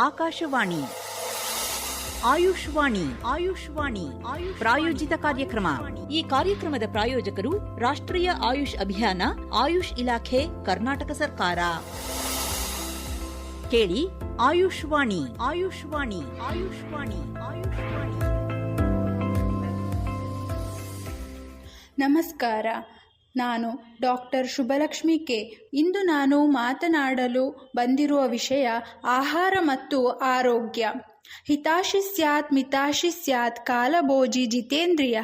ಆಕಾಶವಾಣಿ. ಆಯುಷ್ವಾಣಿ. ಆಯುಷ್ವಾಣಿ. ಪ್ರಾಯೋಜಿತ ಕಾರ್ಯಕ್ರಮ. ಈ ಕಾರ್ಯಕ್ರಮದ ಪ್ರಾಯೋಜಕರು ರಾಷ್ಟ್ರೀಯ ಆಯುಷ್ ಅಭಿಯಾನ, ಆಯುಷ್ ಇಲಾಖೆ, ಕರ್ನಾಟಕ ಸರ್ಕಾರ. ಕೇಳಿ ಆಯುಷ್ವಾಣಿ. ಆಯುಷ್ವಾಣಿ. ಆಯುಷ್ವಾಣಿ. ಆಯುಷ್ವಾಣಿ. ನಮಸ್ಕಾರ. ನಾನು ಡಾಕ್ಟರ್ ಶುಭಲಕ್ಷ್ಮಿ ಕೆ. ಇಂದು ನಾನು ಮಾತನಾಡಲು ಬಂದಿರುವ ವಿಷಯ ಆಹಾರ ಮತ್ತು ಆರೋಗ್ಯ. ಹಿತಾಶಿ ಸ್ಯಾತ್, ಮಿತಾಶಿ ಸ್ಯಾತ್, ಕಾಲಭೋಜಿ ಜಿತೇಂದ್ರಿಯ,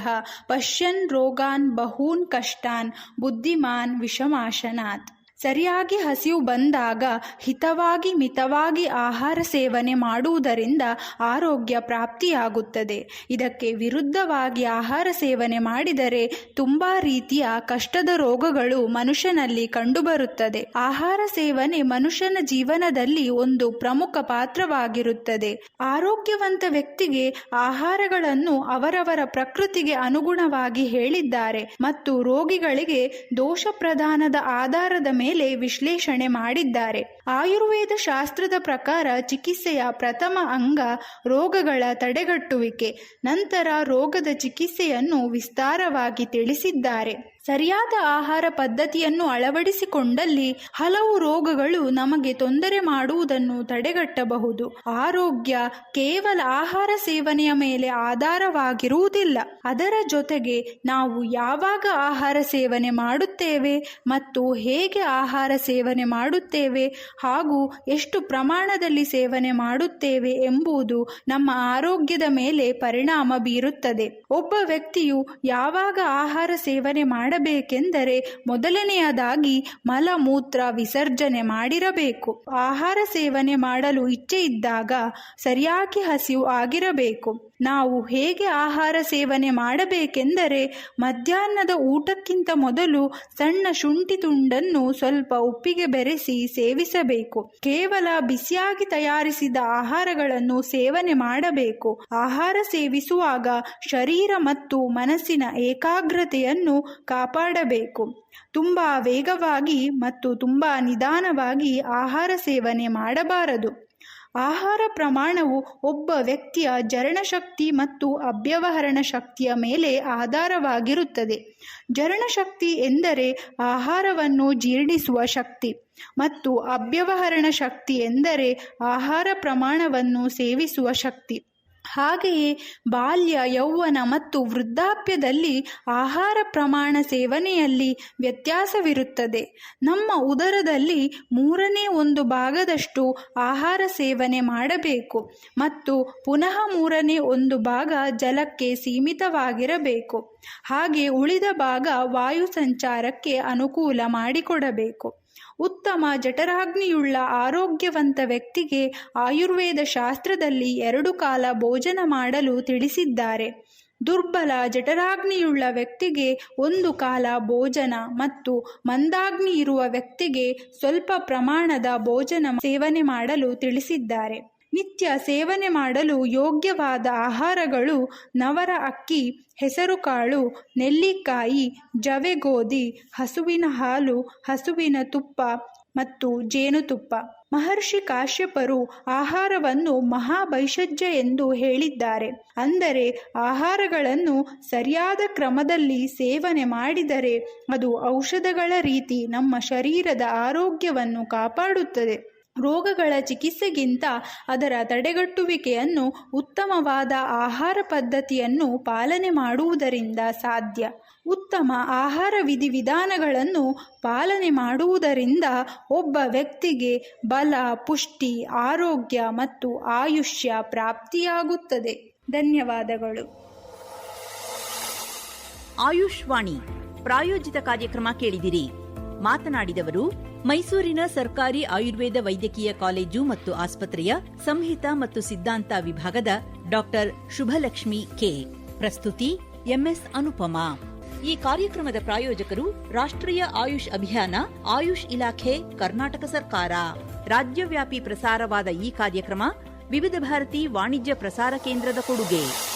ಪಶ್ಯನ್ ರೋಗಾನ್ ಬಹೂನ್ ಕಷ್ಟಾನ್, ಬುದ್ಧಿಮಾನ್ ವಿಷಮಾಶನಾತ್ ಸರಿಯಾಗಿ ಹಸಿವು ಬಂದಾಗ ಹಿತವಾಗಿ ಮಿತವಾಗಿ ಆಹಾರ ಸೇವನೆ ಮಾಡುವುದರಿಂದ ಆರೋಗ್ಯ ಪ್ರಾಪ್ತಿಯಾಗುತ್ತದೆ. ಇದಕ್ಕೆ ವಿರುದ್ಧವಾಗಿ ಆಹಾರ ಸೇವನೆ ಮಾಡಿದರೆ ತುಂಬ ರೀತಿಯ ಕಷ್ಟದ ರೋಗಗಳು ಮನುಷ್ಯನಲ್ಲಿ ಕಂಡುಬರುತ್ತದೆ. ಆಹಾರ ಸೇವನೆ ಮನುಷ್ಯನ ಜೀವನದಲ್ಲಿ ಒಂದು ಪ್ರಮುಖ ಪಾತ್ರವಾಗಿರುತ್ತದೆ. ಆರೋಗ್ಯವಂತ ವ್ಯಕ್ತಿಗೆ ಆಹಾರಗಳನ್ನು ಅವರವರ ಪ್ರಕೃತಿಗೆ ಅನುಗುಣವಾಗಿ ಹೇಳಿದ್ದಾರೆ ಮತ್ತು ರೋಗಿಗಳಿಗೆ ದೋಷ ಪ್ರಧಾನದ ಆಧಾರದ ಮೇಲೆ ವಿಶ್ಲೇಷಣೆ ಮಾಡಿದ್ದಾರೆ. ಆಯುರ್ವೇದ ಶಾಸ್ತ್ರದ ಪ್ರಕಾರ ಚಿಕಿತ್ಸೆಯ ಪ್ರಥಮ ಅಂಗ ರೋಗಗಳ ತಡೆಗಟ್ಟುವಿಕೆ. ನಂತರ ರೋಗದ ಚಿಕಿತ್ಸೆಯನ್ನು ವಿಸ್ತಾರವಾಗಿ ತಿಳಿಸಿದ್ದಾರೆ. ಸರಿಯಾದ ಆಹಾರ ಪದ್ಧತಿಯನ್ನು ಅಳವಡಿಸಿಕೊಂಡಲ್ಲಿ ಹಲವು ರೋಗಗಳು ನಮಗೆ ತೊಂದರೆ ಮಾಡುವುದನ್ನು ತಡೆಗಟ್ಟಬಹುದು. ಆರೋಗ್ಯ ಕೇವಲ ಆಹಾರ ಸೇವನೆಯ ಮೇಲೆ ಆಧಾರವಾಗಿರುವುದಿಲ್ಲ. ಅದರ ಜೊತೆಗೆ ನಾವು ಯಾವಾಗ ಆಹಾರ ಸೇವನೆ ಮಾಡುತ್ತೇವೆ ಮತ್ತು ಹೇಗೆ ಆಹಾರ ಸೇವನೆ ಮಾಡುತ್ತೇವೆ ಹಾಗೂ ಎಷ್ಟು ಪ್ರಮಾಣದಲ್ಲಿ ಸೇವನೆ ಮಾಡುತ್ತೇವೆ ಎಂಬುದು ನಮ್ಮ ಆರೋಗ್ಯದ ಮೇಲೆ ಪರಿಣಾಮ ಬೀರುತ್ತದೆ. ಒಬ್ಬ ವ್ಯಕ್ತಿಯು ಯಾವಾಗ ಆಹಾರ ಸೇವನೆ ಮಾಡಬೇಕೆಂದರೆ ಮೊದಲನೆಯದಾಗಿ ಮಲಮೂತ್ರ ವಿಸರ್ಜನೆ ಮಾಡಿರಬೇಕು. ಆಹಾರ ಸೇವನೆ ಮಾಡಲು ಇಚ್ಛೆ ಇದ್ದಾಗ ಸರಿಯಾಗಿ ಹಸಿವು ಆಗಿರಬೇಕು. ನಾವು ಹೇಗೆ ಆಹಾರ ಸೇವನೆ ಮಾಡಬೇಕೆಂದರೆ ಮಧ್ಯಾಹ್ನದ ಊಟಕ್ಕಿಂತ ಮೊದಲು ಸಣ್ಣ ಶುಂಠಿ ತುಂಡನ್ನು ಸ್ವಲ್ಪ ಉಪ್ಪಿಗೆ ಬೆರೆಸಿ ಸೇವಿಸಬೇಕು. ಕೇವಲ ಬಿಸಿಯಾಗಿ ತಯಾರಿಸಿದ ಆಹಾರಗಳನ್ನು ಸೇವನೆ ಮಾಡಬೇಕು. ಆಹಾರ ಸೇವಿಸುವಾಗ ಶರೀರ ಮತ್ತು ಮನಸ್ಸಿನ ಏಕಾಗ್ರತೆಯನ್ನು ಕಾಪಾಡಬೇಕು. ತುಂಬ ವೇಗವಾಗಿ ಮತ್ತು ತುಂಬ ನಿಧಾನವಾಗಿ ಆಹಾರ ಸೇವನೆ ಮಾಡಬಾರದು. ಆಹಾರ ಪ್ರಮಾಣವು ಒಬ್ಬ ವ್ಯಕ್ತಿಯ ಜರಣಶಕ್ತಿ ಮತ್ತು ಅವ್ಯವಹರಣ ಶಕ್ತಿಯ ಮೇಲೆ ಆಧಾರವಾಗಿರುತ್ತದೆ. ಜರಣಶಕ್ತಿ ಎಂದರೆ ಆಹಾರವನ್ನು ಜೀರ್ಣಿಸುವ ಶಕ್ತಿ ಮತ್ತು ಅವ್ಯವಹರಣ ಶಕ್ತಿ ಎಂದರೆ ಆಹಾರ ಪ್ರಮಾಣವನ್ನು ಸೇವಿಸುವ ಶಕ್ತಿ. ಹಾಗೆಯೇ ಬಾಲ್ಯ, ಯೌವನ ಮತ್ತು ವೃದ್ಧಾಪ್ಯದಲ್ಲಿ ಆಹಾರ ಪ್ರಮಾಣ ಸೇವನೆಯಲ್ಲಿ ವ್ಯತ್ಯಾಸವಿರುತ್ತದೆ. ನಮ್ಮ ಉದರದಲ್ಲಿ ಮೂರನೇ ಒಂದು ಭಾಗದಷ್ಟು ಆಹಾರ ಸೇವನೆ ಮಾಡಬೇಕು ಮತ್ತು ಪುನಃ ಮೂರನೇ ಒಂದು ಭಾಗ ಜಲಕ್ಕೆ ಸೀಮಿತವಾಗಿರಬೇಕು. ಹಾಗೆ ಉಳಿದ ಭಾಗ ವಾಯು ಸಂಚಾರಕ್ಕೆ ಅನುಕೂಲ ಮಾಡಿಕೊಡಬೇಕು. ಉತ್ತಮ ಜಠರಾಗ್ನಿಯುಳ್ಳ ಆರೋಗ್ಯವಂತ ವ್ಯಕ್ತಿಗೆ ಆಯುರ್ವೇದ ಶಾಸ್ತ್ರದಲ್ಲಿ ಎರಡು ಕಾಲ ಭೋಜನ ಮಾಡಲು ತಿಳಿಸಿದ್ದಾರೆ. ದುರ್ಬಲ ಜಠರಾಗ್ನಿಯುಳ್ಳ ವ್ಯಕ್ತಿಗೆ ಒಂದು ಕಾಲ ಭೋಜನ ಮತ್ತು ಮಂದಾಗ್ನಿ ಇರುವ ವ್ಯಕ್ತಿಗೆ ಸ್ವಲ್ಪ ಪ್ರಮಾಣದ ಭೋಜನ ಸೇವನೆ ಮಾಡಲು ತಿಳಿಸಿದ್ದಾರೆ. ನಿತ್ಯ ಸೇವನೆ ಮಾಡಲು ಯೋಗ್ಯವಾದ ಆಹಾರಗಳು ನವರ ಅಕ್ಕಿ, ಹೆಸರುಕಾಳು, ನೆಲ್ಲಿಕಾಯಿ, ಜವೆಗೋಧಿ, ಹಸುವಿನ ಹಾಲು, ಹಸುವಿನ ತುಪ್ಪ ಮತ್ತು ಜೇನುತುಪ್ಪ. ಮಹರ್ಷಿ ಕಾಶ್ಯಪರು ಆಹಾರವನ್ನು ಮಹಾಭೈಷಜ್ಯ ಎಂದು ಹೇಳಿದ್ದಾರೆ. ಅಂದರೆ ಆಹಾರಗಳನ್ನು ಸರಿಯಾದ ಕ್ರಮದಲ್ಲಿ ಸೇವನೆ ಮಾಡಿದರೆ ಅದು ಔಷಧಗಳ ರೀತಿ ನಮ್ಮ ಶರೀರದ ಆರೋಗ್ಯವನ್ನು ಕಾಪಾಡುತ್ತದೆ. ರೋಗಗಳ ಚಿಕಿತ್ಸೆಗಿಂತ ಅದರ ತಡೆಗಟ್ಟುವಿಕೆಯನ್ನು ಉತ್ತಮವಾದ ಆಹಾರ ಪದ್ಧತಿಯನ್ನು ಪಾಲನೆ ಮಾಡುವುದರಿಂದ ಸಾಧ್ಯ. ಉತ್ತಮ ಆಹಾರ ವಿಧಿವಿಧಾನಗಳನ್ನು ಪಾಲನೆ ಮಾಡುವುದರಿಂದ ಒಬ್ಬ ವ್ಯಕ್ತಿಗೆ ಬಲ, ಪುಷ್ಟಿ, ಆರೋಗ್ಯ ಮತ್ತು ಆಯುಷ್ಯ ಪ್ರಾಪ್ತಿಯಾಗುತ್ತದೆ. ಧನ್ಯವಾದಗಳು. ಆಯುಷ್ವಾಣಿ ಪ್ರಾಯೋಜಿತ ಕಾರ್ಯಕ್ರಮ ಕೇಳಿದಿರಿ. ಮಾತನಾಡಿದವರು ಮೈಸೂರಿನ ಸರ್ಕಾರಿ ಆಯುರ್ವೇದ ವೈದ್ಯಕೀಯ ಕಾಲೇಜು ಮತ್ತು ಆಸ್ಪತ್ರೆಯ ಸಂಹಿತ ಮತ್ತು ಸಿದ್ಧಾಂತ ವಿಭಾಗದ ಡಾಕ್ಟರ್ ಶುಭಲಕ್ಷ್ಮಿ ಕೆ. ಪ್ರಸ್ತುತಿ ಎಂಎಸ್ ಅನುಪಮಾ. ಈ ಕಾರ್ಯಕ್ರಮದ ಪ್ರಾಯೋಜಕರು ರಾಷ್ಟ್ರೀಯ ಆಯುಷ್ ಅಭಿಯಾನ, ಆಯುಷ್ ಇಲಾಖೆ, ಕರ್ನಾಟಕ ಸರ್ಕಾರ. ರಾಜ್ಯವ್ಯಾಪಿ ಪ್ರಸಾರವಾದ ಈ ಕಾರ್ಯಕ್ರಮ ವಿವಿಧ ಭಾರತಿ ವಾಣಿಜ್ಯ ಪ್ರಸಾರ ಕೇಂದ್ರದ ಕೊಡುಗೆ.